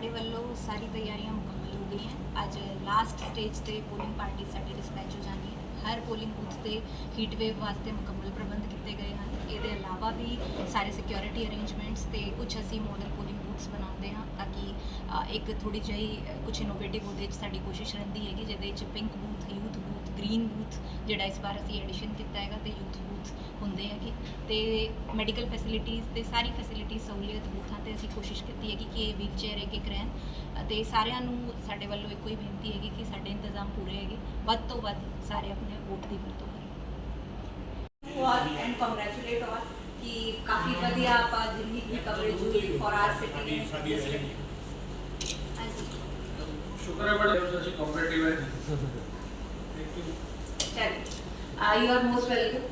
ਸਾਡੇ ਵੱਲੋਂ ਸਾਰੀ ਤਿਆਰੀਆਂ ਮੁਕੰਮਲ ਹੋ ਗਈਆਂ। ਅੱਜ ਲਾਸਟ ਸਟੇਜ ਤੇ ਪੋਲਿੰਗ ਪਾਰਟੀ ਸਾਡੀ ਡਿਸਪੈਚ ਹੋ ਜਾਣੀ ਹੈ। ਹਰ ਪੋਲਿੰਗ ਬੂਥ ਤੇ ਹੀਟ ਵੇਵ ਵਾਸਤੇ ਮੁਕੰਮਲ ਪ੍ਰਬੰਧ ਕੀਤੇ ਗਏ ਹਨ। ਇਹਦੇ ਇਲਾਵਾ ਵੀ ਸਾਰੇ ਸਿਕਿਉਰਿਟੀ ਅਰੇਂਜਮੈਂਟਸ ਤੇ ਕੁਝ ਅਸੀਂ ਮਾਡਲ ਪੋਲਿੰਗ ਬੂਥਸ ਬਣਾਉਂਦੇ ਹਾਂ ਤਾਂ ਕਿ ਇੱਕ ਥੋੜੀ ਜਿਹੀ ਕੁਝ ਇਨੋਵੇਟਿਵ ਉਹਦੇ 'ਚ ਸਾਡੀ ਕੋਸ਼ਿਸ਼ ਰਹਿੰਦੀ ਹੈਗੀ, ਜਿਹਦੇ 'ਚ pink booth youth green booth ਜਿਹੜਾ ਇਸ ਵਾਰ ਅਸੀਂ ਐਡੀਸ਼ਨ ਕੀਤਾ ਹੈਗਾ ਤੇ ਯੂਥ ਬੂਥ ਹੁੰਦੇ ਹੈਗੇ। ਤੇ ਮੈਡੀਕਲ ਫੈਸਿਲਿਟੀਆਂ ਤੇ ਸਾਰੀ ਫੈਸਿਲਿਟੀ ਸਹੂਲੀਅਤ ਬੂਥਾਂ ਤੇ ਅਸੀਂ ਕੋਸ਼ਿਸ਼ ਕੀਤੀ ਹੈਗੀ ਕਿ ਇਹ ਵੀਲ ਚੇਅਰ ਇੱਕ ਇੱਕ ਰਹਿਣ। ਅਤੇ ਸਾਰਿਆਂ ਨੂੰ ਸਾਡੇ ਵੱਲੋਂ ਇੱਕੋ ਹੀ ਬੇਨਤੀ ਹੈਗੀ ਕਿ ਸਾਡੇ ਇੰਤਜ਼ਾਮ ਪੂਰੇ ਹੈਗੇ। ਵੱਧ ਤੋਂ ਵੱਧ ਸਾਰੇ ਆਪਣੇ ਵੋਟ ਦੀ ਵਰਤੋਂ ਕਰਨ ਔਰ ਐਂਡ ਕੰਗ੍ਰੈਚੁਲੇਟ ਔਰ ਕਿ ਕਾਫੀ ਵਧੀਆ ਆਪਾਂ ਜਿੰਨੀ ਵੀ ਕਵਰੇਜ ਹੋਈ ਫॉर ਆਰ ਸਿਟੀ ਨੇ। ਸਾਡੀ ਸ਼ੁਕਰ ਹੈ ਮੈਡਮ ਤੁਸੀਂ ਕੰਪੀਟੀਟਿਵ ਹੈ। You are most welcome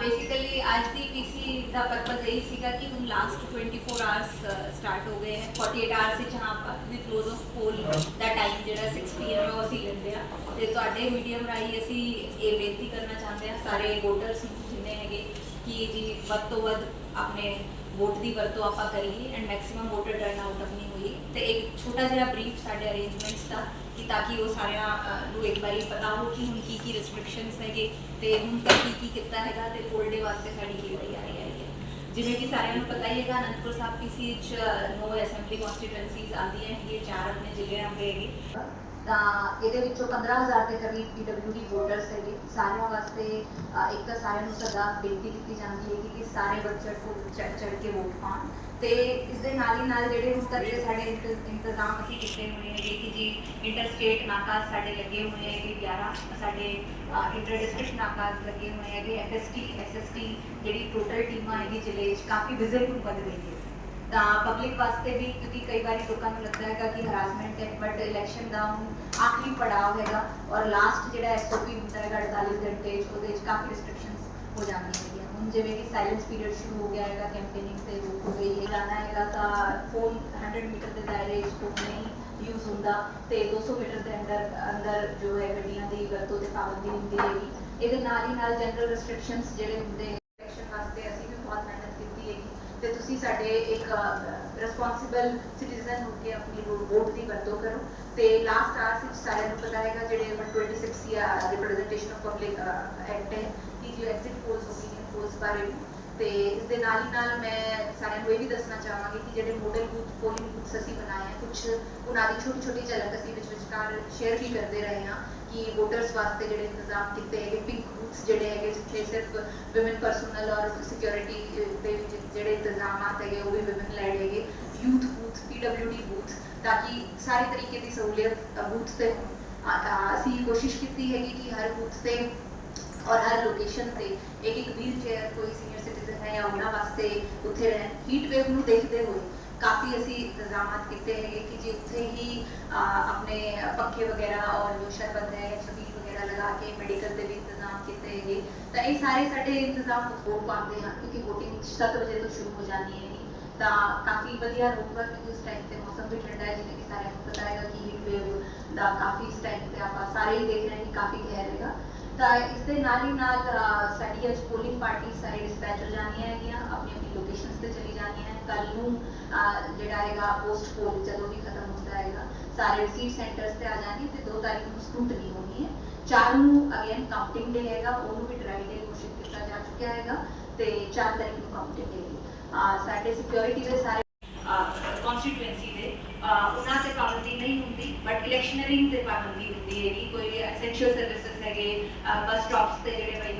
basically ਅੱਜ ਦੀ ਪੀਸੀ ਦਾ ਪਰਪਸ ਇਹ ਸੀਗਾ ਕਿ ਹੁਣ ਲਾਸਟ 24 ਆਵਰਸ ਸਟਾਰਟ ਹੋ ਗਏ ਹੈ 48 ਆਵਰਸ ਵਿੱਚ ਹਾਂ ਆਪਾਂ ਵੀ ਕਲੋਜ਼ ਆਫ ਪੋਲ ਦਾ ਟਾਈਮ ਜਿਹੜਾ 6 ਪੀਐਮ ਹੈ ਉਹ ਅਸੀਂ ਲੈਂਦੇ ਆ ਤੇ ਤੁਹਾਡੇ ਮੀਡੀਅਮ ਰਾਹੀਂ ਅਸੀਂ ਇਹ ਬੇਨਤੀ ਕਰਨਾ ਚਾਹੁੰਦੇ ਹਾਂ ਸਾਰੇ ਵੋਟਰਸ ਜਿੰਨੇ ਹੈਗੇ ਕਿ ਜੀ ਵੱਧ ਤੋਂ ਵੱਧ ਆਪਣੇ ਵੋਟ ਦੀ ਵਰਤੋਂ ਆਪਾਂ ਕਰੀਏ and maximum voter turn out ਆਪਣੀ ਹੋਈ ਤੇ ਇੱਕ ਛੋਟਾ ਜਿਹਾ ਬਰੀਫ ਸਾਡੇ ਅਰੇਂਜਮੈਂਟਸ ਦਾ ਤਾਂ ਕਿ ਉਹ ਸਾਰਿਆਂ ਅ, ਨੂੰ ਇੱਕ ਵਾਰੀ ਪਤਾ ਹੋ ਕਿ ਹੁਣ ਕੀ ਕੀ ਰੈਸਟ੍ਰਿਕਸ਼ਨਸ ਹੈਗੇ ਤੇ ਹੁਣ ਤੱਕ ਕੀ ਕੀ ਕੀਤਾ ਹੈਗਾ ਤੇ ਪੋਲ ਡੇ ਵਾਸਤੇ ਸਾਡੀ ਕੀ ਤਿਆਰੀ ਹੈਗੀ ਹੈ। ਜਿਵੇਂ ਕਿ ਸਾਰਿਆਂ ਨੂੰ ਪਤਾ ਹੀ ਹੈਗਾ ਅਨੰਦਪੁਰ ਸਾਹਿਬ ਪੀਸੀ ਵਿੱਚ ਨੋ ਅਸੈਂਬਲੀ ਕਨਸਟੀਟੂਐਂਸੀਜ਼ ਆਉਂਦੀਆਂ ਹੈਗੀਆਂ ਚਾਰ ਆਪਣੇ ਜ਼ਿਲ੍ਹਿਆਂ ਦੇ ਹੈਗੇ। ਤਾਂ ਇਹਦੇ ਵਿੱਚੋਂ 15000 ਦੇ ਕਰੀਬ ਪੀਡਬਲਯੂਡੀ ਵੋਟਰਸ ਹੈਗੇ। ਸਾਰਿਆਂ ਵਾਸਤੇ ਇੱਕ ਤਾਂ ਸਾਰਿਆਂ ਨੂੰ ਸਦਾ ਬੇਨਤੀ ਕੀਤੀ ਜਾਂਦੀ ਹੈ ਕਿ ਸਾਰੇ ਬੱਚੇ ਕੋ ਚੜ ਚੜ ਕੇ ਵੋਟ ਪਾਉਣ। ਤੇ ਇਸ ਦੇ ਨਾਲ ਹੀ ਨਾਲ ਜਿਹੜੇ ਹੁਣ ਤੱਕ ਦੇ ਸਾਡੇ ਇੰਤ- ਇੰਤਜ਼ਾਮ ਅਸੀਂ ਕੀਤੇ ਹੋਏ ਹੈਗੇ ਕਿ ਜੀ ਇੰਟਰ ਸਟੇਟ ਨਾਕਾ ਸਾਡੇ ਲੱਗੇ ਹੋਏ ਹੈਗੇ 11 ਸਾਡੇ ਇੰਟਰ ਡਿਸਟ੍ਰਿਕਟ ਨਾਕਾ ਲੱਗੇ ਹੋਏ ਹੈਗੇ ਐਫਐਸਟੀ ਐਸਐਸਟੀ ਜਿਹੜੀ ਟੋਟਲ ਟੀਮਾਂ ਹੈਗੀ ਜ਼ਿਲ੍ਹੇ 'ਚ ਕਾਫੀ ਵਿਜ਼ਿਬਲ ਵੱਧ ਗਈ ਹੈ ਤਾਂ ਪਬਲਿਕ ਵਾਸਤੇ ਵੀ ਕਿਉਂਕਿ ਕਈ ਵਾਰੀ ਲੋਕਾਂ ਨੂੰ ਲੱਗਦਾ ਹੈਗਾ ਕਿ ਹਰਾਸਮੈਂਟ ਹੈ ਬਟ ਇਲੈਕਸ਼ਨ ਦਾ ਹੁਣ ਆਖਰੀ ਪੜਾਅ ਹੈਗਾ ਔਰ ਲਾਸਟ ਜਿਹੜਾ ਐਸਓਪੀ ਹੁੰਦਾ ਹੈਗਾ 48 ਘੰਟੇ ਉਹਦੇ 'ਚ ਕਾਫੀ ਰਿਸਟ੍ਰਿਕਸ਼ਨਸ ਹੋ ਜਾਂਦੀਆਂ ਹੈਗੀਆਂ। ਹੁਣ ਜਿਵੇਂ ਕਿ ਸਾਇਲੈਂਸ ਪੀਰੀਅਡ ਸ਼ੁਰੂ ਹੋ ਗਿਆ ਹੈਗਾ ਕੈਂਪੇਨਿੰਗ ਤੇ ਰੋਕ ਹੋ ਗਈ ਹੈ। ਜਾਣਾ ਹੈਗਾ ਤਾਂ ਫੋਨ 100 ਮੀਟਰ ਦੇ ਦਾਇਰੇ 'ਚ ਫੋਨ ਨਹੀਂ ਯੂਜ਼ ਹੁੰਦਾ ਤੇ 200 ਮੀਟਰ ਦੇ ਅੰਦਰ ਅੰਦਰ ਜੋ ਹੈ ਗੱਡੀਆਂ ਦੀ ਵਰਤੋਂ ਤੇ ਪਾਬੰਦੀ ਹੁੰਦੀ ਹੈਗੀ। ਇਹਦੇ ਨਾਲ ਹੀ ਨਾਲ ਜਨਰਲ ਰੈਸਟ੍ਰਿਕਸ਼ਨਸ ਜਿਹੜੇ ਹੁੰਦੇ ਇਲੈਕਸ਼ਨ ਵਾਸਤੇ ਅਸੀਂ ਵੀ ਬਹੁਤ ਮਿਹਨਤ ਕੀਤੀ ਹੈਗੀ ਤੇ ਤੁਸੀਂ ਸਾਡੇ ਇੱਕ ਰਿਸਪੌਂਸਿਬਲ ਸਿਟੀਜ਼ਨ ਹੋ ਕੇ ਆਪਣੀ ਵੋਟ ਦੀ ਵਰਤੋਂ ਕਰੋ। ਤੇ ਲਾਸਟ ਆਰਸ ਵਿੱਚ ਸਾਰਿਆਂ ਨੂੰ ਪਤਾ ਹੈਗਾ, ਜਿਹੜੇ 126 ਜਾਂ ਰਿਪਰੈਜ਼ੈਂਟੇਸ਼ਨ ਆਫ ਪਬਲਿਕ ਐਕਟ ਹੈ, ਕਿ ਜੋ ਐਗਜ਼ਿਟ ਪੋਲਸ ਓਪੀਨੀਅਨ ਪੋਲਸ ਬਾਰੇ ਵੀ। ਤੇ ਇਸ ਦੇ ਨਾਲ ਹੀ ਨਾਲ ਮੈਂ ਸਾਰਿਆਂ ਨੂੰ ਇਹ ਵੀ ਦੱਸਣਾ ਚਾਹਾਂਗੀ ਕਿ ਜਿਹੜੇ ਮੋਡਲ ਬੂਥ ਪੋਲਿੰਗ ਬੂਥਸ ਅਸੀਂ ਬਣਾਏ ਆ ਕੁਝ ਉਹਨਾਂ ਦੀ ਛੋਟੀ ਛੋਟੀ ਝਲਕ ਅਸੀਂ ਵਿੱਚ ਵਿਚਕਾਰ ਸ਼ੇਅਰ ਵੀ ਕਰਦੇ ਰਹੇ ਹਾਂ ਕਿ ਵੋਟਰਸ ਵਾਸਤੇ ਜਿਹੜੇ ਇੰਤਜ਼ਾਮ ਕੀਤੇ ਹੈਗੇ ਪਿੰਕ ਬੂਥਸ ਜਿਹੜੇ ਹੈਗੇ ਜਿੱਥੇ ਸਿਰਫ ਵਿਮਨ ਪਰਸਨਲ ਔਰ ਸਿਕਿਉਰਿਟੀ ਦੇ ਜਿਹੜੇ ਇੰਤਜ਼ਾਮਾਤ ਹੈਗੇ ਉਹ ਵੀ ਵਿਮਨ ਲੈਡ ਹੈਗੇ। ਯੂਥ ਬੂਥ ਪੀਡਬਲਯੂਡੀ ਬੂਥ ਤਾਂ ਕਿ ਸਾਰੀ ਤਰੀਕੇ ਦੀ ਸਹੂਲੀਅਤ ਬੂਥ ਤੇ ਅਸੀਂ ਕੋਸ਼ਿਸ਼ ਕੀਤੀ ਹੈਗੀ ਕਿ ਹਰ ਬੂਥ ਤੇ ਔਰ ਹਰ ਲੋਕੇਸ਼ਨ ਤੇ ਇੱਕ ਇੱਕ ਵੀਲ ਚੇਅਰ ਕੋਈ ਸੀਨੀਅਰ ਸਿਟੀਜ਼ਨ ਹੈ ਜਾਂ ਉਹਨਾਂ ਵਾਸਤੇ ਉੱਥੇ ਰਹਿਣ। ਹੀਟ ਵੇਵ ਨੂੰ ਦੇਖਦੇ ਹੋਏ ਕਾਫੀ ਅਸੀਂ ਇੰਤਜ਼ਾਮਾਤ ਕੀਤੇ ਹੈਗੇ ਕਿ ਜੀ ਉੱਥੇ ਹੀ ਆਪਣੇ ਪੱਖੇ ਵਗੈਰਾ ਔਰ ਜੋ ਸ਼ਰਬਤ ਹੈ ਛਬੀਲ ਵਗੈਰਾ ਲਗਾ ਕੇ ਮੈਡੀਕਲ ਦੇ ਵੀ ਇੰਤਜ਼ਾਮ ਕੀਤੇ ਹੈਗੇ ਤਾਂ ਇਹ ਸਾਰੇ ਸਾਡੇ ਇੰਤਜ਼ਾਮ ਹੋ ਪਾਉਂਦੇ ਹਨ ਕਿਉਂਕਿ VOTING 7 ਵਜੇ ਤੋਂ ਸ਼ੁਰੂ ਹੋ ਜਾਣੀ ਹੈਗੀ ਤਾਂ ਕਾਫੀ ਵਧੀਆ ਰਹੂਗਾ ਕਿਉਂਕਿ ਉਸ ਟਾਈਮ ਤੇ ਮੌਸਮ ਵੀ ਠੰਡਾ ਹੈ ਜਿਵੇਂ ਕਿ ਸਾਰਿਆਂ ਨੂੰ ਪਤਾ ਹੈਗਾ ਕਿ ਹੀਟ ਵੇਵ ਦਾ ਕਾਫੀ ਇਸ ਟਾਈਮ ਤੇ ਆਪਾਂ ਸਾਰੇ ਹੀ ਦੇਖ ਰਹੇ ਹਾਂ ਕਿ ਕਾਫੀ ਕਹਿ ਰਹੇਗਾ ਤਾਂ ਇਸ ਦੇ ਨਾਲ ਹੀ ਨਾਲ ਅ, ਸਾਡੀ ਅੱਜ ਪੋਲਿੰਗ ਪਾਰਟੀ ਸਾਰੇ ਡਿਸਪੈਚ ਹੋ ਜਾਣੀਆਂ ਹੈਗੀਆਂ। ਆਪਣੀ ਆਪਣੀ ਲੋਕੇਸ਼ਨਸ ਤੇ ਚਲੀ ਜਾਣੀਆਂ ਹੈ। ਕੱਲ ਨੂੰ ਅ, ਜਿਹੜਾ ਹੈਗਾ ਪੋਸਟ ਪੋਲ ਜਦੋਂ ਵੀ ਖਤਮ ਹੁੰਦਾ ਹੈਗਾ ਸਾਰੇ ਰਿਸੀਟ ਸੈਂਟਰਸ ਤੇ ਆ ਜਾਣਗੇ ਤੇ 2 ਤਾਰੀਖ ਨੂੰ ਸਕਰੂਟਨੀ ਹੋਣੀ ਹੈ। ਚਾਰ ਨੂੰ ਅਗੇਨ ਕਾਊਂਟਿੰਗ ਡੇ ਹੈਗਾ ਉਹਨੂੰ ਵੀ ਡਰਾਈ ਡੇ ਘੋਸ਼ਿਤ ਕੀਤਾ ਜਾ ਚੁੱਕਿਆ ਹੈਗਾ ਤੇ 4 ਤਾਰੀਖ ਨੂੰ ਕਾਊਂਟਿੰਗ ਡੇ ਹੈ। ਸਾਡੇ ਸਿਕਿਉਰਿਟੀ ਦੇ ਸਾਰੇ ਕਨਸਟੀਟੂਐਂਸੀ ਦੇ ਅਹ ਉਹਨਾਂ ਤੇ ਪਾਬੰਦੀ ਨਹੀਂ ਹੁੰਦੀ ਬਟ ਇਲੈਕਸ਼ਨਰਿੰਗ ਤੇ ਪਾਬੰਦੀ ਹੁੰਦੀ ਹੈਗੀ। ਕੋਈ ਐਸੈਂਸ਼ੀਅਲ ਸਰਵਿਸਿਜ਼ ਹੈਗੇ ਬੱਸ ਸਟਾਪਸ ਤੇ ਜਿਹੜੇ ਵਹੀਕਲਸ ਜਾਣੇ ਹੈਗੇ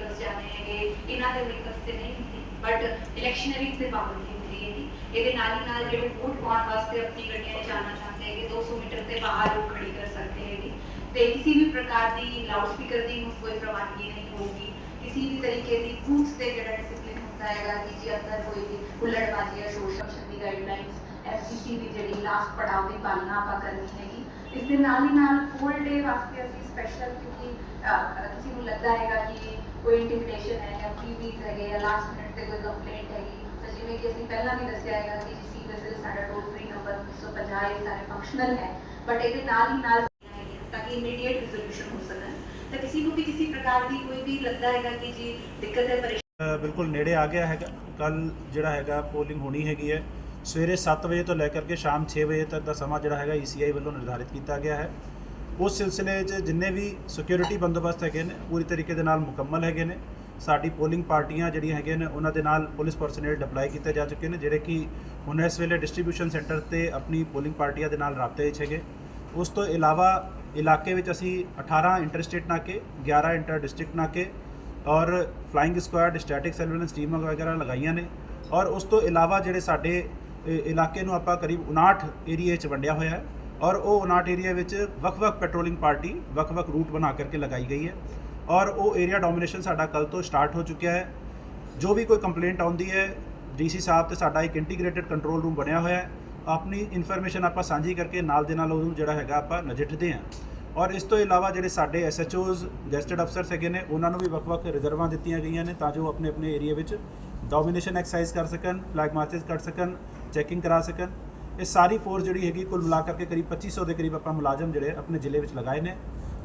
ਇਹਨਾਂ ਦੇ ਵਹੀਕਲਸ ਤੇ ਨਹੀਂ ਹੁੰਦੀ ਬਟ ਇਲੈਕਸ਼ਨਰਿੰਗ ਤੇ ਪਾਬੰਦੀ ਹੁੰਦੀ ਹੈਗੀ। ਇਹਦੇ ਨਾਲ ਹੀ ਨਾਲ ਜਿਹੜੇ ਵੋਟ ਪਾਉਣ ਵਾਸਤੇ ਆਪਣੀ ਗੱਡੀਆਂ 'ਚ ਜਾਣਾ ਚਾਹੁੰਦੇ ਹੈਗੇ 200 ਮੀਟਰ ਤੇ ਬਾਹਰ ਉਹ ਖੜੀ ਕਰ ਸਕਦੇ ਹੈਗੇ। ਤੇ ਕਿਸੇ ਵੀ ਪ੍ਰਕਾਰ ਦੀ ਲਾਊਡ ਸਪੀਕਰ ਦੀ ਹੁਣ ਕੋਈ ਪ੍ਰਵਾਨਗੀ ਨਹੀਂ ਹੋਊਗੀ। ਕਿਸੇ ਵੀ ਤਰੀਕੇ ਦੀ ਬੂਥ ਤੇ ਜਿਹੜਾ ਡਿਸਪਲਿਨ ਹੁੰਦਾ ਹੈਗਾ, ਕਿ ਜੀ ਅੰਦਰ ਕੋਈ ਵੀ ਹੁੱਲੜਬਾਜ਼ੀ ਜਾਂ ਸ਼ੋਰ ਸ਼ਮਸ਼ਨ ਦੀ ਗਾਈਡਲਾਈਨਸ ਐਫਸੀਸੀ ਦੀ ਜਿਹੜੀ ਲਾਸਟ ਪੜਾਅ ਦੀ ਪਾਲਣਾ ਆਪਾਂ ਕਰਨੀ ਹੈਗੀ ਇਸ ਦੇ ਨਾਲ ਹੀ ਨਾਲ ਫੁੱਲ ਡੇ ਵਾਸਤੇ ਅਸੀਂ ਸਪੈਸ਼ਲ ਕਿਉਂਕਿ ਅਹ, ਕਿਸੇ ਨੂੰ ਲੱਗਦਾ ਹੈਗਾ ਕਿ ਕੋਈ ਇੰਟੀਮੀਡੇਸ਼ਨ ਹੈ ਜਾਂ ਫ੍ਰੀਬੀਜ਼ ਹੈਗੇ ਜਾਂ ਲਾਸਟ ਮਿੰਟ ਤੇ ਕੋਈ ਕੰਪਲੇਂਟ ਹੈਗੀ। ਤਾਂ ਜਿਵੇਂ ਕਿ ਅਸੀਂ ਪਹਿਲਾਂ ਵੀ ਦੱਸਿਆ ਹੈਗਾ ਕਿ ਸੀ ਵਿਜ਼ਿਲ ਸਾਡਾ ਟੋਲ ਫ੍ਰੀ ਨੰਬਰ 150 ਇਹ ਸਾਰੇ ਫੰਕਸ਼ਨਲ ਹੈ। ਬਟ ਇਹਦੇ ਨਾਲ ਹੀ ਨਾਲ ਤਾਂ ਕਿ ਇਮੀਡੀਏਟ ਰਿਜ਼ੋਲੂਸ਼ਨ ਹੋ ਸਕਣ। ਤਾਂ ਕਿਸੇ ਨੂੰ ਵੀ ਕਿਸੇ ਪ੍ਰਕਾਰ ਦੀ ਕੋਈ ਵੀ ਲੱਗਦਾ ਹੈਗਾ ਕਿ ਜੀ ਦਿੱਕਤ ਹੈ ਪਰੇਸ਼ਾਨੀ ਅ, ਬਿਲਕੁਲ ਨੇੜੇ ਆ ਗਿਆ ਹੈਗਾ। ਕੱਲ ਜਿਹੜਾ ਹੈਗਾ ਪੋਲਿੰਗ ਹੋਣੀ ਹੈਗੀ ਹੈ। ਸਵੇਰੇ 7 ਵਜੇ ਤੋਂ ਲੈ ਕਰਕੇ ਸ਼ਾਮ 6 ਵਜੇ ਤੱਕ ਦਾ ਸਮਾਂ ਜਿਹੜਾ ਹੈਗਾ ECI ਵੱਲੋਂ ਨਿਰਧਾਰਿਤ ਕੀਤਾ ਗਿਆ ਹੈ। ਉਸ ਸਿਲਸਿਲੇ 'ਚ ਜਿੰਨੇ ਵੀ ਸਿਕਿਉਰਿਟੀ ਬੰਦੋਬਸਤ ਹੈਗੇ ਨੇ, ਪੂਰੀ ਤਰੀਕੇ ਦੇ ਨਾਲ ਮੁਕੰਮਲ ਹੈਗੇ ਨੇ। ਸਾਡੀ ਪੋਲਿੰਗ ਪਾਰਟੀਆਂ ਜਿਹੜੀਆਂ ਹੈਗੀਆਂ ਨੇ, ਉਹਨਾਂ ਦੇ ਨਾਲ ਪੁਲਿਸ ਪਰਸਨਲ ਡਿਪਲਾਈ ਕੀਤੇ ਜਾ ਚੁੱਕੇ ਨੇ, ਜਿਹੜੇ ਕਿ ਹੁਣ ਇਸ ਵੇਲੇ ਡਿਸਟ੍ਰੀਬਿਊਸ਼ਨ ਸੈਂਟਰ ਤੇ ਆਪਣੀ ਪੋਲਿੰਗ ਪਾਰਟੀਆਂ ਦੇ ਨਾਲ ਰਾਬਤੇ ਵਿੱਚ ਹੈਗੇ। ਉਸ ਤੋਂ ਇਲਾਵਾ ਇਲਾਕੇ ਵਿੱਚ ਅਸੀਂ 18 ਇੰਟਰਸਟੇਟ ਨਾਕੇ 11 ਇੰਟਰ ਡਿਸਟ੍ਰਿਕਟ ਨਾਕੇ ਔਰ ਫਲਾਈਂਗ ਸਕੁਆਡ ਸਟੈਟਿਕ ਸਰਵੇਲੈਂਸ ਟੀਮਾਂ ਵਗੈਰਾ ਲਗਾਈਆਂ ਨੇ। ਔਰ ਉਸ ਤੋਂ ਇਲਾਵਾ ਜਿਹੜੇ ਸਾਡੇ ਇਲਾਕੇ ਨੂੰ ਆਪਾਂ ਕਰੀਬ 59 ਏਰੀਏ 'ਚ ਵੰਡਿਆ ਹੋਇਆ ਹੈ ਔਰ ਉਹ 59 ਏਰੀਆ ਵਿੱਚ ਵੱਖ-ਵੱਖ ਪੈਟਰੋਲਿੰਗ ਪਾਰਟੀ ਵੱਖ-ਵੱਖ ਰੂਟ ਬਣਾ ਕਰਕੇ ਲਗਾਈ ਗਈ ਹੈ ਔਰ ਉਹ ਏਰੀਆ ਡੋਮੀਨੇਸ਼ਨ ਸਾਡਾ ਕੱਲ ਤੋਂ ਸਟਾਰਟ ਹੋ ਚੁੱਕਿਆ ਹੈ। ਜੋ ਵੀ ਕੋਈ ਕੰਪਲੇਂਟ ਆਉਂਦੀ ਹੈ, ਡੀਸੀ ਸਾਹਿਬ ਤੇ ਸਾਡਾ ਇੱਕ ਇੰਟੀਗ੍ਰੇਟਿਡ ਕੰਟਰੋਲ ਰੂਮ ਬਣਿਆ ਹੋਇਆ ਹੈ। ਆਪਣੀ ਇਨਫੋਰਮੇਸ਼ਨ ਆਪਾਂ ਸਾਂਝੀ ਕਰਕੇ ਨਾਲ ਦੇ ਨਾਲ ਉਹਨੂੰ ਜਿਹੜਾ ਹੈਗਾ ਆਪਾਂ ਨਜਿੱਠਦੇ ਹਾਂ। ਔਰ ਇਸ ਤੋਂ ਇਲਾਵਾ ਜਿਹੜੇ ਸਾਡੇ ਐਸਐਚਓਜ਼ ਗੈਸਟਡ ਅਫਸਰਸ ਹੈਗੇ ਨੇ, ਉਹਨਾਂ ਨੂੰ ਵੀ ਵੱਖ-ਵੱਖ ਰਿਜ਼ਰਵਾਂ ਦਿੱਤੀਆਂ ਗਈਆਂ ਨੇ ਤਾਂ ਜੋ ਆਪਣੇ ਆਪਣੇ ਏਰੀਆ ਵਿੱਚ ਡੋਮੀਨੇਸ਼ਨ ਐਕਸਰਸਾਈਜ਼ ਕਰ ਸਕਣ ਫਲੈਗ ਮਾਰਚਸ ਕਰ ਸਕਣ ਚੈਕਿੰਗ ਕਰਾ ਸਕਣ। ਇਹ ਸਾਰੀ ਫੋਰਸ ਜਿਹੜੀ ਹੈਗੀ, ਕੁੱਲ ਮਿਲਾ ਕਰਕੇ ਕਰੀਬ 2500 ਦੇ ਕਰੀਬ ਆਪਾਂ ਮੁਲਾਜ਼ਮ ਜਿਹੜੇ ਆਪਣੇ ਜ਼ਿਲ੍ਹੇ ਵਿੱਚ ਲਗਾਏ ਨੇ।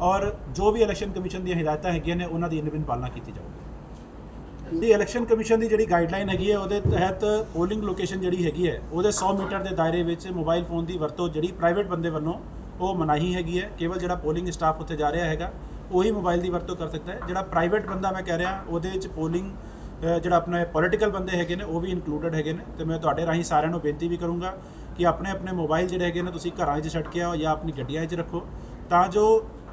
ਔਰ ਜੋ ਵੀ ਇਲੈਕਸ਼ਨ ਕਮਿਸ਼ਨ ਦੀਆਂ ਹਦਾਇਤਾਂ ਹੈਗੀਆਂ ਨੇ, ਉਹਨਾਂ ਦੀ ਇਨਵਿਨ ਪਾਲਣਾ ਕੀਤੀ ਜਾਊਗੀ। ਦੀ ਇਲੈਕਸ਼ਨ ਕਮਿਸ਼ਨ ਦੀ ਜਿਹੜੀ ਗਾਈਡਲਾਈਨ ਹੈਗੀ ਹੈ, ਉਹਦੇ ਤਹਿਤ ਪੋਲਿੰਗ ਲੋਕੇਸ਼ਨ ਜਿਹੜੀ ਹੈਗੀ ਹੈ, ਉਹਦੇ 100 ਮੀਟਰ ਦੇ ਦਾਇਰੇ ਵਿੱਚ ਮੋਬਾਈਲ ਫੋਨ ਦੀ ਵਰਤੋਂ ਜਿਹੜੀ ਪ੍ਰਾਈਵੇਟ ਬੰਦੇ ਵੱਲੋਂ ਉਹ ਮਨਾਹੀ ਹੈਗੀ ਹੈ। ਕੇਵਲ ਜਿਹੜਾ ਪੋਲਿੰਗ ਸਟਾਫ ਉੱਥੇ ਜਾ ਰਿਹਾ ਹੈਗਾ, ਉਹੀ ਮੋਬਾਈਲ ਦੀ ਵਰਤੋਂ ਕਰ ਸਕਦਾ ਹੈ। ਜਿਹੜਾ ਪ੍ਰਾਈਵੇਟ ਬੰਦਾ ਮੈਂ ਕਹਿ ਰਿਹਾ, ਉਹਦੇ ਵਿੱਚ ਪੋਲਿੰਗ ਜਿਹੜਾ ਆਪਣੇ ਪੋਲੀਟੀਕਲ ਬੰਦੇ ਹੈਗੇ ਨੇ, ਉਹ ਵੀ ਇਨਕਲੂਡਡ ਹੈਗੇ ਨੇ। ਤੇ ਮੈਂ ਤੁਹਾਡੇ ਰਾਹੀਂ ਸਾਰਿਆਂ ਨੂੰ ਬੇਨਤੀ ਵੀ ਕਰੂੰਗਾ ਕਿ ਆਪਣੇ ਆਪਣੇ ਮੋਬਾਈਲ ਜਿਹੜੇ ਹੈਗੇ ਨੇ, ਤੁਸੀਂ ਘਰਾਂ 'ਚ ਛੱਡ ਕੇ ਆਓ ਜਾਂ ਆਪਣੀ ਗੱਡੀਆਂ 'ਚ ਰੱਖੋ। ਤਾਂ ਜੋ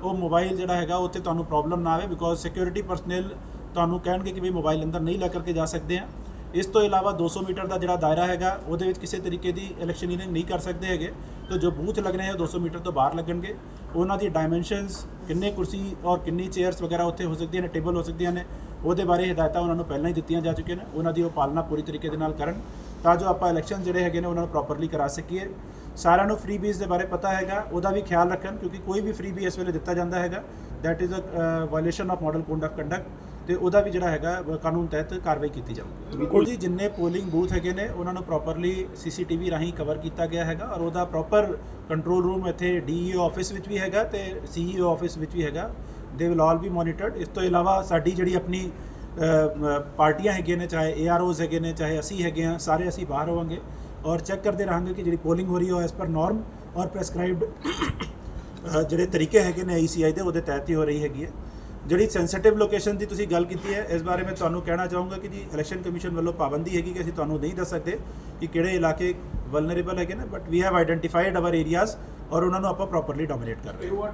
ਉਹ ਮੋਬਾਈਲ ਜਿਹੜਾ ਹੈਗਾ ਉੱਥੇ ਤੁਹਾਨੂੰ ਪ੍ਰੋਬਲਮ ਨਾ ਆਵੇ ਬਿਕੋਜ਼ ਸਿਕਿਉਰਿਟੀ ਪਰਸਨਲ ਤੁਹਾਨੂੰ ਕਹਿਣਗੇ ਕਿ ਵੀ ਮੋਬਾਈਲ ਅੰਦਰ ਨਹੀਂ ਲੈ ਕਰਕੇ ਜਾ ਸਕਦੇ ਆ। ਇਸ ਤੋਂ ਇਲਾਵਾ 200 ਮੀਟਰ ਦਾ ਜਿਹੜਾ ਦਾਇਰਾ ਹੈਗਾ, ਉਹਦੇ ਵਿੱਚ ਕਿਸੇ ਤਰੀਕੇ ਦੀ ਇਲੈਕਸ਼ਨੀਅਰਿੰਗ ਨਹੀਂ ਕਰ ਸਕਦੇ ਹੈਗੇ। ਤਾਂ ਜੋ ਬੂਥ ਲੱਗਣੇ ਹੈ 200 ਮੀਟਰ ਤੋਂ ਬਾਹਰ ਲੱਗਣਗੇ। ਉਹਨਾਂ ਦੀ ਡਾਈਮੈਂਸ਼ਨਸ ਕਿੰਨੇ ਕੁਰਸੀ ਔਰ ਕਿੰਨੀ ਚੇਅਰਸ ਵਗੈਰਾ ਉੱਥੇ ਹੋ ਸਕਦੀਆਂ ਨੇ ਟੇਬਲ ਹੋ ਸਕਦੀਆਂ ਨੇ। ਉਹਦੇ ਬਾਰੇ ਹਦਾਇਤਾਂ ਉਹਨਾਂ ਨੂੰ ਪਹਿਲਾਂ ਹੀ ਦਿੱਤੀਆਂ ਜਾ ਚੁੱਕੀਆਂ ਨੇ। ਉਹਨਾਂ ਦੀ ਉਹ ਪਾਲਣਾ ਪੂਰੀ ਤਰੀਕੇ ਦੇ ਨਾਲ ਕਰਨ ਤਾਂ ਜੋ ਆਪਾਂ ਇਲੈਕਸ਼ਨ ਜਿਹੜੇ ਹੈਗੇ ਨੇ ਉਹਨਾਂ ਨੂੰ ਪ੍ਰੋਪਰਲੀ ਕਰਾ ਸਕੀਏ। ਸਾਰਿਆਂ ਨੂੰ ਫ੍ਰੀ ਬੀਜ਼ ਦੇ ਬਾਰੇ ਪਤਾ ਹੈਗਾ, ਉਹਦਾ ਵੀ ਖਿਆਲ ਰੱਖਣ ਕਿਉਂਕਿ ਕੋਈ ਵੀ ਫ੍ਰੀ ਬੀ ਇਸ ਵੇਲੇ ਦਿੱਤਾ ਜਾਂਦਾ ਹੈਗਾ। That is a violation of model code of conduct ਤੇ ਉਹਦਾ ਵੀ ਜਿਹੜਾ ਹੈਗਾ ਕਾਨੂੰਨ ਤਹਿਤ ਕਾਰਵਾਈ ਕੀਤੀ ਜਾਊਗੀ। ਬਿਲਕੁਲ ਜੀ, ਜਿੰਨੇ ਪੋਲਿੰਗ ਬੂਥ ਹੈਗੇ ਨੇ, ਉਹਨਾਂ ਨੂੰ ਪ੍ਰੋਪਰਲੀ ਸੀਸੀਟੀਵੀ ਰਾਹੀਂ ਕਵਰ ਕੀਤਾ ਗਿਆ ਹੈਗਾ ਔਰ ਉਹਦਾ ਪ੍ਰੋਪਰ ਕੰਟਰੋਲ ਰੂਮ ਇੱਥੇ ਡੀਈਓ ਆਫਿਸ ਵਿੱਚ ਵੀ ਹੈਗਾ ਤੇ ਸੀਈਓ ਆਫਿਸ ਵਿੱਚ ਵੀ ਹੈਗਾ। They will all B monitored ਇਸ ਤੋਂ ਇਲਾਵਾ ਸਾਡੀ ਜਿਹੜੀ ਆਪਣੀ ਪਾਰਟੀਆਂ ਹੈਗੀਆਂ ਨੇ, ਚਾਹੇ ਏਆਰਓਜ਼ ਹੈਗੇ ਨੇ, ਚਾਹੇ ਅਸੀਂ ਹੈਗੇ ਆ ਸਾਰੇ ਅਸੀਂ ਬਾਹਰ ਹੋਵਾਂਗੇ ਔਰ ਚੈੱਕ ਕਰਦੇ ਰਹਾਂਗੇ ਕਿ ਜਿਹੜੀ ਪੋਲਿੰਗ ਹੋ ਰਹੀ ਹੈ ਐਸ ਪਰ ਨਾਰਮ ਔਰ ਪ੍ਰੈਸਕ੍ਰਾਈਬਡ ਜਿਹੜੇ ਤਰੀਕੇ ਹੈਗੇ ਨੇ ਆਈਸੀਆਈ ਦੇ, ਉਹਦੇ ਤਹਿਤ ਹੀ ਹੋ ਰਹੀ ਹੈਗੀ ਹੈ। ਜਿਹੜੀ ਸੈਂਸਿਟਿਵ ਲੋਕੇਸ਼ਨ ਦੀ ਤੁਸੀਂ ਗੱਲ ਕੀਤੀ ਹੈ, ਇਸ ਬਾਰੇ ਮੈਂ ਤੁਹਾਨੂੰ ਕਹਿਣਾ ਚਾਹੂੰਗਾ ਕਿ ਜੀ ਇਲੈਕਸ਼ਨ ਕਮਿਸ਼ਨ ਵੱਲੋਂ ਪਾਬੰਦੀ ਹੈਗੀ ਕਿ ਅਸੀਂ ਤੁਹਾਨੂੰ ਨਹੀਂ ਦੱਸ ਸਕਦੇ ਕਿ ਕਿਹੜੇ ਇਲਾਕੇ ਵਲਨਰੇਬਲ ਹੈਗੇ ਨੇ but we have identified our areas ਔਰ ਉਹਨਾਂ ਨੂੰ ਆਪਾਂ ਪ੍ਰੋਪਰਲੀ ਡੋਮੀਨੇਟ ਕਰ ਰਹੇ ਹਾਂ।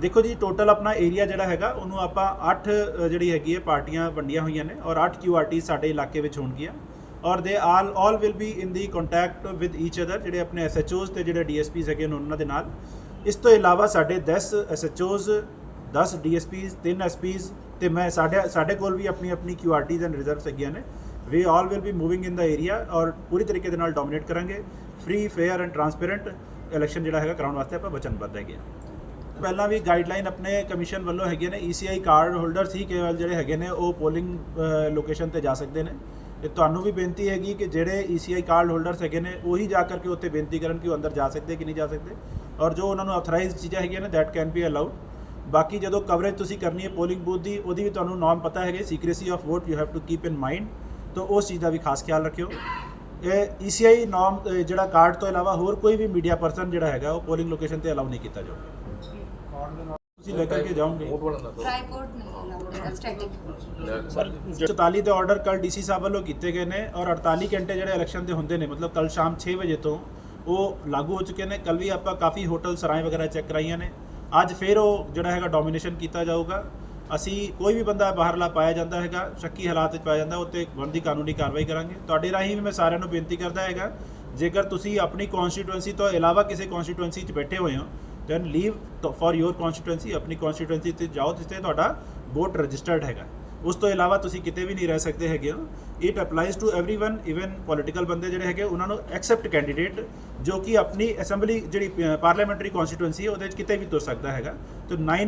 ਦੇਖੋ ਜੀ ਟੋਟਲ ਆਪਣਾ ਏਰੀਆ ਜਿਹੜਾ ਹੈਗਾ, ਉਹਨੂੰ ਆਪਾਂ 8 ਜਿਹੜੀ ਹੈਗੀ ਹੈ, ਪਾਰਟੀਆਂ ਵੰਡੀਆਂ ਹੋਈਆਂ ਨੇ ਔਰ 8 ਕਿਊਆਰਟੀ ਸਾਡੇ ਇਲਾਕੇ ਵਿੱਚ ਹੋਣਗੀਆਂ ਔਰ they all all will be in the contact with each other ਜਿਹੜੇ ਆਪਣੇ ਐਸਐਚਓਜ਼ ਤੇ ਜਿਹੜੇ ਡੀਐਸਪੀਜ਼ ਹੈਗੇ ਨੇ ਉਹਨਾਂ ਦੇ ਨਾਲ। ਇਸ ਤੋਂ ਇਲਾਵਾ ਸਾਡੇ 10 ਐਸਐਚਓਜ਼ 10 ਡੀਐਸਪੀਜ਼ 3 ਐਸਪੀਜ਼ ਤੇ ਮੈਂ ਸਾਡੇ ਸਾਡੇ ਕੋਲ ਵੀ ਆਪਣੀ ਆਪਣੀ ਕਿਊਆਰਟੀਜ਼ ਐਂਡ ਰਿਜ਼ਰਵਸ ਹੈਗੀਆਂ ਨੇ। We all will be moving in the area ਔਰ ਪੂਰੀ ਤਰੀਕੇ ਦੇ ਨਾਲ ਡੋਮੀਨੇਟ ਕਰਾਂਗੇ। Free fair and transparent election ਜਿਹੜਾ ਹੈਗਾ ਕਰਾਉਣ ਵਾਸਤੇ ਆਪਾਂ ਵਚਨਬੱਧ ਹੈਗੇ ਹਾਂ। ਪਹਿਲਾਂ ਵੀ ਗਾਈਡਲਾਈਨ ਆਪਣੇ ਕਮਿਸ਼ਨ ਵੱਲੋਂ ਹੈਗੇ ਨੇ ECI ਕਾਰਡ ਹੋਲਡਰਸ ਹੀ ਕੇਵਲ ਜਿਹੜੇ ਹੈਗੇ ਨੇ ਉਹ ਪੋਲਿੰਗ ਲੋਕੇਸ਼ਨ ਤੇ ਜਾ ਸਕਦੇ ਨੇ। ਤੇ ਤੁਹਾਨੂੰ ਵੀ ਬੇਨਤੀ ਹੈਗੀ ਕਿ ਜਿਹੜੇ ECI ਕਾਰਡ ਹੋਲਡਰਸ ਹੈਗੇ ਨੇ ਉਹੀ ਜਾ ਕਰਕੇ ਉੱਥੇ ਬੇਨਤੀ ਕਰਨ ਕਿ ਉਹ ਅੰਦਰ ਜਾ ਸਕਦੇ ਕਿ ਨਹੀਂ ਜਾ ਸਕਦੇ। ਔਰ ਜੋ ਉਹਨਾਂ ਨੂੰ ਆਥੋਰਾਈਜ਼ਡ ਚੀਜ਼ਾਂ ਹੈਗੀਆਂ ਨੇ ਦੈਟ ਕੈਨ ਬੀ ਅਲਾਉਡ ਬਾਕੀ ਜਦੋਂ ਕਵਰੇਜ ਤੁਸੀਂ ਕਰਨੀ ਹੈ ਪੋਲਿੰਗ ਬੂਥ ਦੀ ਉਹਦੀ ਵੀ ਤੁਹਾਨੂੰ ਨਾਮ ਪਤਾ ਹੈਗੇ secrecy of vote you have to keep in mind ਤਾਂ ਉਸ ਚੀਜ਼ ਦਾ ਵੀ ਖਾਸ ਖਿਆਲ ਰੱਖਿਓ। ਇਹ ECI ਨਾਮ ਅਹ, ਜਿਹੜਾ ਕਾਰਡ ਤੋਂ ਇਲਾਵਾ ਹੋਰ ਕੋਈ ਵੀ ਮੀਡੀਆ ਪਰਸਨ ਜਿਹੜਾ ਹੈਗਾ ਉਹ ਪੋਲਿੰਗ ਲੋਕੇਸ਼ਨ ਤੇ ਅਲਾਉ ਨਹੀਂ ਕੀਤਾ ਜਾਊਗਾ। ਤੁਸੀਂ ਲੈ ਜਾਓਗੇ? ਟ੍ਰਾਈਪੋਡ ਨਹੀਂ ਹੈਗਾ ਸਟੈਟਿਕ 44 ਦੇ ਆਰਡਰ ਕੱਲ ਡੀਸੀ ਸਾਹਿਬ ਵੱਲੋਂ ਕੀਤੇ ਗਏ ਨੇ ਔਰ 48 ਘੰਟੇ ਜਿਹੜੇ ਇਲੈਕਸ਼ਨ ਦੇ ਹੁੰਦੇ ਨੇ ਮਤਲਬ ਕੱਲ ਸ਼ਾਮ 6 ਵਜੇ ਤੋਂ ਉਹ ਲਾਗੂ ਹੋ ਚੁੱਕੇ ਨੇ। ਕੱਲ ਵੀ ਆਪਾਂ ਕਾਫੀ ਹੋਟਲ ਸਰਾਏ ਵਗੈਰਾ ਚੈੱਕ ਕਰਾਈਆਂ ਨੇ। ਅੱਜ ਫਿਰ ਉਹ ਜਿਹੜਾ ਹੈਗਾ ਡੋਮੀਨੇਸ਼ਨ ਕੀਤਾ ਜਾਊਗਾ। ਅਸੀਂ ਕੋਈ ਵੀ ਬੰਦਾ ਬਾਹਰਲਾ ਪਾਇਆ ਜਾਂਦਾ ਹੈਗਾ ਸ਼ੱਕੀ ਹਾਲਾਤ ਵਿੱਚ ਪਾਇਆ ਜਾਂਦਾ ਉੱਤੇ ਬਣਦੀ ਕਾਨੂੰਨੀ ਕਾਰਵਾਈ ਕਰਾਂਗੇ। ਤੁਹਾਡੇ ਰਾਹੀਂ ਵੀ ਮੈਂ ਸਾਰਿਆਂ ਨੂੰ ਬੇਨਤੀ ਕਰਦਾ ਹੈਗਾ ਜੇਕਰ ਤੁਸੀਂ ਆਪਣੀ ਕਨਸਟੀਟੂਐਂਸੀ ਤੋਂ ਇਲਾਵਾ ਕਿਸੇ ਕਨਸਟੀਟੂਐਂਸੀ 'ਚ ਬੈਠੇ ਹੋਏ ਹੋ then leave for your constituency ਆਪਣੀ ਕਨਸਟੀਟੂਐਂਸੀ ਤੇ ਜਾਓ ਜਿੱਥੇ ਤੁਹਾਡਾ ਵੋਟ ਰਜਿਸਟਰਡ ਹੈਗਾ। ਉਸ ਤੋਂ ਇਲਾਵਾ ਤੁਸੀਂ ਕਿਤੇ ਵੀ ਨਹੀਂ ਰਹਿ ਸਕਦੇ ਹੈਗੇ ਹੋ। It applies to everyone even political ਬੰਦੇ ਜਿਹੜੇ ਹੈਗੇ, ਉਹਨਾਂ ਨੂੰ ਐਕਸੈਪਟ ਕੈਂਡੀਡੇਟ ਜੋ ਕਿ ਆਪਣੀ ਅਸੈਂਬਲੀ ਜਿਹੜੀ ਪਾਰਲੀਮੈਂਟਰੀ ਕਨਸਟੀਟੂਐਂਸੀ ਹੈ, ਉਹਦੇ ਵਿੱਚ ਕਿਤੇ ਵੀ ਤੁਰ ਸਕਦਾ ਹੈਗਾ। ਤੇ 9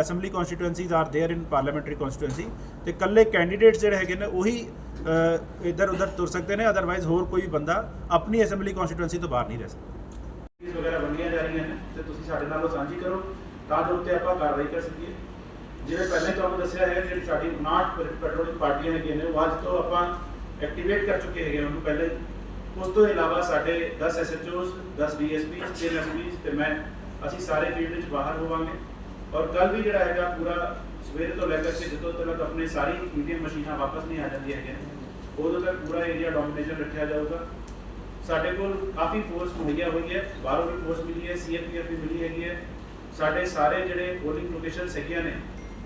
assembly constituencies are there in parliamentary constituency ਤੇ ਕੱਲੇ ਕੈਂਡੀਡੇਟਸ ਜਿਹੜੇ ਹੈਗੇ ਨੇ, ਉਹੀ ਇਧਰ ਉਧਰ ਤੁਰ ਸਕਦੇ ਨੇ ਅਦਰਵਾਈਜ਼ ਹੋਰ ਕੋਈ ਬੰਦਾ ਆਪਣੀ ਅਸੈਂਬਲੀ ਕਨਸਟੀਟੂਐਂਸੀ ਤੋਂ ਬਾਹਰ ਨਹੀਂ ਰਹਿ ਸਕਦਾ। ਵਗੈਰਾ ਵੰਡੀਆਂ ਜਾ ਰਹੀਆਂ ਨੇ। ਸਾਡੇ ਨਾਲ ਉਹ ਸਾਂਝੀ ਕਰੋ, ਤਾਂ ਜੋ ਉੱਤੇ ਆਪਾਂ ਕਾਰਵਾਈ ਕਰ ਸਕੀਏ। ਜਿਵੇਂ ਪਹਿਲੇ ਤੁਹਾਨੂੰ ਦੱਸਿਆ ਹੈ ਜਿਹੜੀ ਸਾਡੀ 59 ਪੈਟਰੋਲਿੰਗ ਪਾਰਟੀਆਂ ਹੈਗੀਆਂ ਨੇ, ਉਹ ਅੱਜ ਤੋਂ ਆਪਾਂ ਐਕਟੀਵੇਟ ਕਰ ਚੁੱਕੇ ਹੈਗੇ ਉਹਨੂੰ ਪਹਿਲੇ। ਉਸ ਤੋਂ ਇਲਾਵਾ ਸਾਡੇ 10 ਐਸਐਚਓਸ 10 ਡੀਐਸਪੀ 3 ਐਸਪੀਸ ਤੇ ਮੈਂ, ਅਸੀਂ ਸਾਰੇ ਫੀਲਡ ਵਿੱਚ ਬਾਹਰ ਹੋਵਾਂਗੇ। ਔਰ ਕੱਲ ਵੀ ਜਿਹੜਾ ਹੈਗਾ ਪੂਰਾ ਸਵੇਰੇ ਤੋਂ ਲੈ ਕੇ ਜਦੋਂ ਤੱਕ ਆਪਣੇ ਸਾਰੀ ਈਵੀਐਮ ਮਸ਼ੀਨਾਂ ਵਾਪਸ ਨਹੀਂ ਆ ਜਾਂਦੀਆਂ ਹੈਗੀਆਂ। ਉਦੋਂ ਤੱਕ ਪੂਰਾ ਏਰੀਆ ਡੋਮੀਨੇਸ਼ਨ ਰੱਖਿਆ ਜਾਊਗਾ। ਸਾਡੇ ਕੋਲ ਕਾਫੀ ਫੋਰਸ ਮੁਹੱਈਆ ਹੋਈ ਹੈ ਬਾਹਰੋਂ ਵੀ ਫੋਰਸ ਮਿਲੀ ਹੈ ਸੀਐਪੀਐਫ ਵੀ ਮਿਲੀ ਹੈਗੀ ਹੈ। ਸਾਡੇ ਸਾਰੇ ਜਿਹੜੇ ਪੋਲਿੰਗ ਲੋਕੇਸ਼ਨ ਹੈਗੀਆਂ ਨੇ,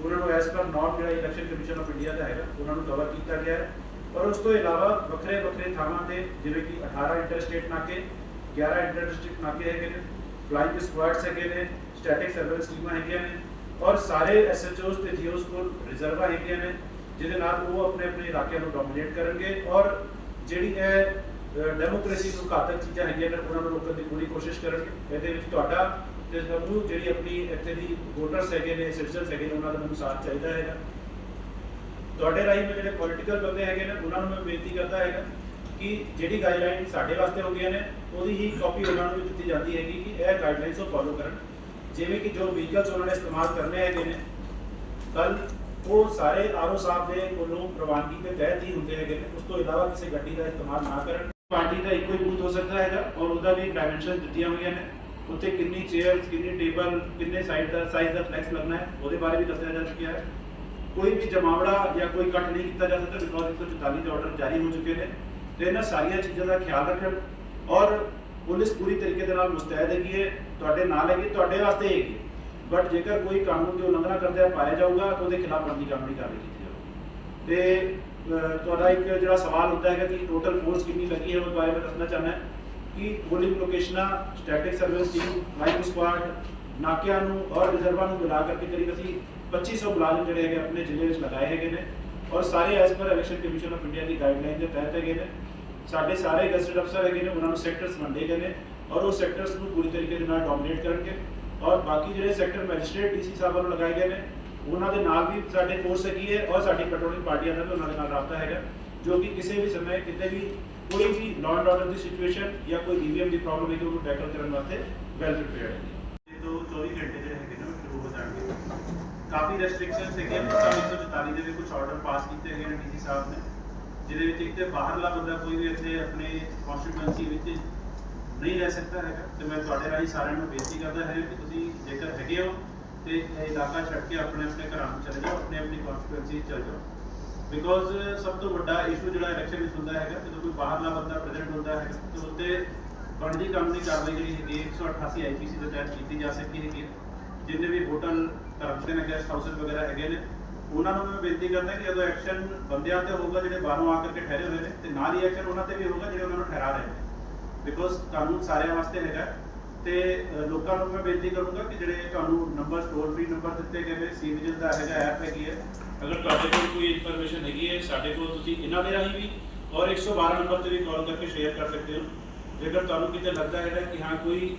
ਉਹਨਾਂ ਨੂੰ ਐਸ ਪਰ ਨਾਰਮ ਜਿਹੜਾ ਇਲੈਕਸ਼ਨ ਕਮਿਸ਼ਨ ਆਫ ਇੰਡੀਆ ਦਾ ਹੈਗਾ, ਉਹਨਾਂ ਨੂੰ ਕਵਰ ਕੀਤਾ ਗਿਆ ਹੈ। ਔਰ ਉਸ ਤੋਂ ਇਲਾਵਾ ਵੱਖਰੇ ਵੱਖਰੇ ਥਾਵਾਂ ਤੇ, ਜਿਵੇਂ ਕਿ 18 ਇੰਟਰਸਟੇਟ ਨਾਕੇ 11 ਇੰਟਰਸਟੇਟ ਨਾਕੇ ਹੈਗੇ ਨੇ ਫਲਾਈਂਗ ਸਕੁਆਡਸ ਹੈਗੇ ਨੇ ਸਟੈਟਿਕ ਸਰਵੇਲੈਂਸ ਟੀਮਾਂ ਹੈਗੀਆਂ ਨੇ, ਔਰ ਸਾਰੇ ਐਸਐਚਓਸ ਤੇ ਜੀਓਸ ਕੋਲ ਰਿਜ਼ਰਵਾਂ ਹੈਗੀਆਂ ਨੇ, ਜਿਹਦੇ ਨਾਲ ਉਹ ਆਪਣੇ ਆਪਣੇ ਇਲਾਕਿਆਂ ਨੂੰ ਡੋਮੀਨੇਟ ਕਰਨਗੇ। ਔਰ ਜਿਹੜੀ ਹੈ ਡੈਮੋਕ੍ਰੇਸੀ ਨੂੰ ਘਾਤਕ ਚੀਜ਼ਾਂ ਹੈਗੀਆਂ ਨੇ, ਉਹਨਾਂ ਨੂੰ ਰੋਕਣ ਦੀ ਪੂਰੀ ਕੋਸ਼ਿਸ਼ ਕਰਨਗੇ। ਇਹਦੇ ਵਿੱਚ ਤੁਹਾਡਾ ਤੇ ਸਮੂਹ ਜਿਹੜੀ ਆਪਣੀ ਇੱਥੇ ਦੀ ਵੋਟਰਸ ਹੈਗੇ ਨੇ ਸਿਟੀਜ਼ਨਸ ਹੈਗੇ ਨੇ, ਉਹਨਾਂ ਦਾ ਮੈਨੂੰ ਸਾਥ ਚਾਹੀਦਾ ਹੈਗਾ। ਤੁਹਾਡੇ ਰਾਹੀਂ ਮੈਂ ਜਿਹੜੇ ਪੋਲੀਟੀਕਲ ਬੰਦੇ ਹੈਗੇ ਨੇ, ਉਹਨਾਂ ਨੂੰ ਮੈਂ ਬੇਨਤੀ ਕਰਦਾ ਹੈਗਾ ਕਿ ਜਿਹੜੀ ਗਾਈਡਲਾਈਨ ਸਾਡੇ ਵਾਸਤੇ ਹੋ ਗਈਆਂ ਨੇ, ਉਹਦੀ ਹੀ ਕਾਪੀ ਉਹਨਾਂ ਨੂੰ ਵੀ ਦਿੱਤੀ ਜਾਂਦੀ ਹੈਗੀ ਕਿ ਇਹ ਗਾਈਡਲਾਈਨਸ ਉਹ ਫੋਲੋ ਕਰਨ। ਜਿਵੇਂ ਕਿ ਜੋ ਵਹੀਕਲਸ ਉਹਨਾਂ ਨੇ ਇਸਤੇਮਾਲ ਕਰਨੇ ਹੈਗੇ ਨੇ ਕੱਲ ਉਹ ਸਾਰੇ ਆਰਓ ਸਾਹਿਬ ਦੇ ਕੋਲੋਂ ਪ੍ਰਵਾਨਗੀ ਦੇ ਤਹਿਤ ਹੀ ਹੁੰਦੇ ਹੈਗੇ ਨੇ, ਉਸ ਤੋਂ ਇਲਾਵਾ ਕਿਸੇ ਗੱਡੀ ਦਾ ਇਸਤੇਮਾਲ ਨਾ ਕਰਨ। ਪਾਰਟੀ ਦਾ ਇੱਕੋ ਹੀ ਬੂਥ ਹੋ ਸਕਦਾ ਹੈਗਾ ਔਰ ਉਹਦਾ ਵੀ ਡਾਈਮੈਂਸ਼ਨ ਦਿੱਤੀਆਂ ਹੋਈਆਂ ਨੇ। ਉੱਥੇ ਕਿੰਨੀ ਚੇਅਰਸ ਕਿੰਨੀ ਟੇਬਲ ਕਿੰਨੇ ਸਾਈਜ਼ ਦਾ ਸਾਈਜ਼ ਦਾ ਫਲੈਕਸ ਲੱਗਣਾ ਹੈ, ਉਹਦੇ ਬਾਰੇ ਵੀ ਦੱਸਿਆ ਜਾ ਚੁੱਕਿਆ ਹੈ। ਕੋਈ ਵੀ ਜਮਾਵੜਾ ਜਾਂ ਕੋਈ ਕੱਟ ਨਹੀਂ ਕੀਤਾ ਜਾ ਸਕਦਾ ਬਿਕੋਜ਼ 144 ਦੇ ਆਰਡਰ ਜਾਰੀ ਹੋ ਚੁੱਕੇ ਨੇ। ਤੇ ਇਹਨਾਂ ਸਾਰੀਆਂ ਚੀਜ਼ਾਂ ਦਾ ਖਿਆਲ ਰੱਖਣ ਔਰ ਪੁਲਿਸ ਪੂਰੀ ਤਰੀਕੇ ਦੇ ਨਾਲ ਮੁਸਤੈਦ ਹੈਗੀ ਹੈ, ਤੁਹਾਡੇ ਨਾਲ ਹੈਗੀ, ਤੁਹਾਡੇ ਵਾਸਤੇ ਹੈਗੀ ਬਟ ਜੇਕਰ ਕੋਈ ਕਾਨੂੰਨ ਦੀ ਉਲੰਘਣਾ ਕਰਦਾ ਪਾਇਆ ਜਾਊਗਾ, ਤਾਂ ਉਹਦੇ ਖਿਲਾਫ ਬਣਦੀ ਕਾਰਵਾਈ ਕਾਰਵਾਈ ਕੀਤੀ ਜਾਊਗੀ। ਤੇ ਤੁਹਾਡਾ ਇੱਕ ਜਿਹੜਾ ਸਵਾਲ ਹੁੰਦਾ ਹੈਗਾ ਕਿ ਟੋਟਲ ਫੋਰਸ ਕਿੰਨੀ ਲੱਗੀ ਹੈ ਉਸ ਬਾਰੇ ਮੈਂ ਦੱਸਣਾ ਚਾਹੁੰਦਾ ਕਿ polling ਲੋਕੇਸ਼ਨਾਂ static service team flying squad ਨਾਕਿਆਂ ਨੂੰ ਔਰ ਰਿਜ਼ਰਵਾਂ ਨੂੰ ਮਿਲਾ ਕਰਕੇ ਕਰੀਬ ਅਸੀਂ 2500 ਮੁਲਾਜ਼ਮ ਜਿਹੜੇ ਹੈਗੇ ਆਪਣੇ ਜ਼ਿਲ੍ਹੇ ਵਿੱਚ ਲਗਾਏ ਹੈਗੇ ਨੇ ਔਰ ਸਾਰੇ as per election commission of India the guideline ਦੇ ਤਹਿਤ ਹੈਗੇ ਨੇ। ਸਾਡੇ ਸਾਰੇ ਗੈਸਟਡ ਅਫਸਰ ਹੈਗੇ ਨੇ, ਉਹਨਾਂ ਨੂੰ ਸੈਕਟਰਸ ਵੰਡੇ ਗਏ ਨੇ ਔਰ ਉਹ ਸੈਕਟਰਸ ਨੂੰ ਪੂਰੀ ਤਰੀਕੇ ਦੇ ਨਾਲ ਡੋਮੀਨੇਟ ਕਰਨਗੇ ਔਰ ਬਾਕੀ ਜਿਹੜੇ ਸੈਕਟਰ ਮੈਜਿਸਟ੍ਰੇਟ ਡੀਸੀ ਸਾਹਿਬ ਵੱਲੋਂ ਲਗਾਏ ਗਏ ਨੇ ਉਹਨਾਂ ਦੇ ਨਾਲ ਵੀ ਸਾਡੇ ਫੋਰਸ ਹੈਗੀ ਹੈ ਔਰ ਸਾਡੀ ਪੈਟਰੋਲਿੰਗ ਪਾਰਟੀਆਂ ਦਾ ਵੀ ਉਹਨਾਂ ਦੇ ਨਾਲ ਰਾਬਤਾ ਹੈਗਾ, ਜੋ ਕਿ ਕਿਸੇ ਵੀ ਸਮੇਂ ਕਿਤੇ ਵੀ ਕੋਈ ਵੀ ਲਾਅ ਐਂਡ ਆਰਡਰ ਦੀ ਸਿਚੁਏਸ਼ਨ ਜਾਂ ਕੋਈ ਈਵੀਐਮ ਦੀ ਪ੍ਰੋਬਲਮ ਹੈ ਉਹਨੂੰ ਟੈਕਲ ਕਰਨ ਵਾਸਤੇ ਵੈਲ ਪ੍ਰੀਪੇਅਰਡ ਹੈ ਤੋਂ 24 ਘੰਟੇ ਜਿਹੜੇ ਹੈਗੇ ਨੇ, ਉਹ ਸ਼ੁਰੂ ਹੋ ਜਾਣਗੇ। ਕਾਫੀ ਰੈਸਟ੍ਰਿਕਸ਼ਨਸ ਹੈਗੇ ਨੇ ਤਾਂ 144 ਦੇ ਵੀ ਕੁਝ ਆਰਡਰ ਪਾਸ ਕੀਤੇ ਗਏ ਨੇ ਡੀਸੀ ਸਾਹਿਬ ਨੇ, ਜਿਹਦੇ ਵਿੱਚ ਇੱਕ ਤੇ ਬਾਹਰਲਾ ਬੰਦਾ ਕੋਈ ਵੀ ਇੱਥੇ ਆਪਣੇ ਕਨਸਟੀਟੂਐਂਸੀ ਵਿੱਚ ਨਹੀਂ ਰਹਿ ਸਕਦਾ ਹੈਗਾ, ਤੇ ਮੈਂ ਤੁਹਾਡੇ ਰਾਹੀਂ ਸਾਰਿਆਂ ਨੂੰ ਬੇਨਤੀ ਕਰਦਾ ਹੈ ਕਿ ਤੁਸੀਂ ਜੇਕਰ ਹੈਗੇ ਹੋ ਤੇ ਇਲਾਕਾ ਛੱਡ ਕੇ ਆਪਣੇ ਆਪਣੇ ਘਰਾਂ ਨੂੰ ਚਲੇ ਜਾਓ, ਆਪਣੇ ਆਪਣੀ ਕਨਸਟੀਟੂਐਂਸੀ ਚਲੇ ਜਾਓ। ਬਿਕੋਜ਼ ਸਭ ਤੋਂ ਵੱਡਾ ਇਸ਼ੂ ਜਿਹੜਾ ਇਲੈਕਸ਼ਨ ਵਿੱਚ ਹੁੰਦਾ ਹੈਗਾ, ਜਦੋਂ ਕੋਈ ਬਾਹਰਲਾ ਬੰਦਾ ਪ੍ਰੈਜ਼ੈਂਟ ਹੁੰਦਾ ਹੈ ਤੇ ਉੱਤੇ ਬਣਦੀ ਕਾਨੂੰਨੀ ਕਾਰਵਾਈ ਜਿਹੜੀ ਹੈਗੀ 188 ਆਈਪੀਸੀ ਦੇ ਤਹਿਤ ਕੀਤੀ ਜਾ ਸਕਦੀ ਹੈਗੀ ਜਿੰਨੇ ਵੀ ਹੋਟਲ ਕਰਪਸ਼ਨ ਹੈ ਹਾਊਸਸ ਵਗੈਰਾ ਹੈਗੇ ਨੇ, ਉਹਨਾਂ ਨੂੰ ਮੈਂ ਬੇਨਤੀ ਕਰਦਾ ਕਿ ਜਦੋਂ ਐਕਸ਼ਨ ਬੰਦਿਆਂ ਤੇ ਹੋਊਗਾ, ਜਿਹੜੇ ਬਾਹਰੋਂ ਆ ਕਰਕੇ ਠਹਿਰੇ ਹੋਏ ਨੇ, ਤੇ ਨਾਲ ਹੀ ਐਕਸ਼ਨ ਉਹਨਾਂ ਤੇ ਵੀ ਹੋਊਗਾ, ਜਿਹੜੇ ਉਹਨਾਂ ਨੂੰ ਠਹਿਰਾ ਰਹੇ ਨੇ। ਬਿਕੋਜ਼ ਕਾਨੂੰਨ ਸਾਰਿਆਂ ਵਾਸਤੇ ਹੈਗਾ ਤੇ ਲੋਕਾਂ ਨੂੰ ਮੈਂ ਬੇਨਤੀ ਕਰੂੰਗਾ ਕਿ ਜਿਹੜੇ ਤੁਹਾਨੂੰ ਨੰਬਰ ਟੋਲ ਫ੍ਰੀ ਨੰਬਰ ਦਿੱਤੇ ਗਏ ਨੇ ਸੀ ਵਿਜਨ ਦਾ ਹੈਗਾ ਐਪ ਹੈਗੀ ਹੈ। ਅਗਰ ਤੁਹਾਡੇ ਕੋਲ ਕੋਈ ਇਨਫੋਰਮੇਸ਼ਨ ਹੈਗੀ ਹੈ, ਸਾਡੇ ਕੋਲ ਤੁਸੀਂ ਇਹਨਾਂ ਦੇ ਰਾਹੀਂ ਵੀ ਔਰ 112 ਨੰਬਰ ਤੇ ਵੀ ਕਾਲ ਕਰਕੇ ਸ਼ੇਅਰ ਕਰ ਸਕਦੇ ਹੋ। ਜੇਕਰ ਤੁਹਾਨੂੰ ਕਿਤੇ ਲੱਗਦਾ ਹੈ ਕਿ ਹਾਂ ਕੋਈ